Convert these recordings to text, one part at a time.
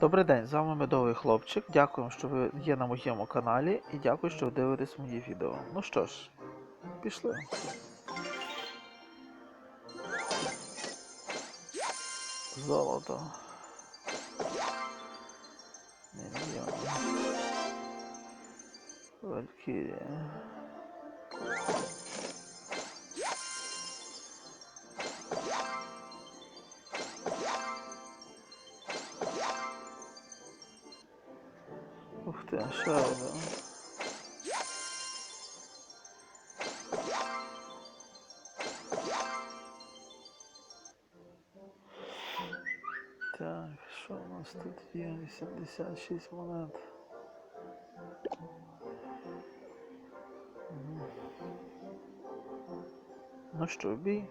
Добрий день, з вами медовий хлопчик. Дякую, що ви є на моєму каналі і дякую, що ви дивитесь мої відео. Ну що ж, пішли. Золото. Валькірія. Один. Так, що у нас тут є? 86 монет. Ну що, бій?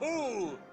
Yahoo!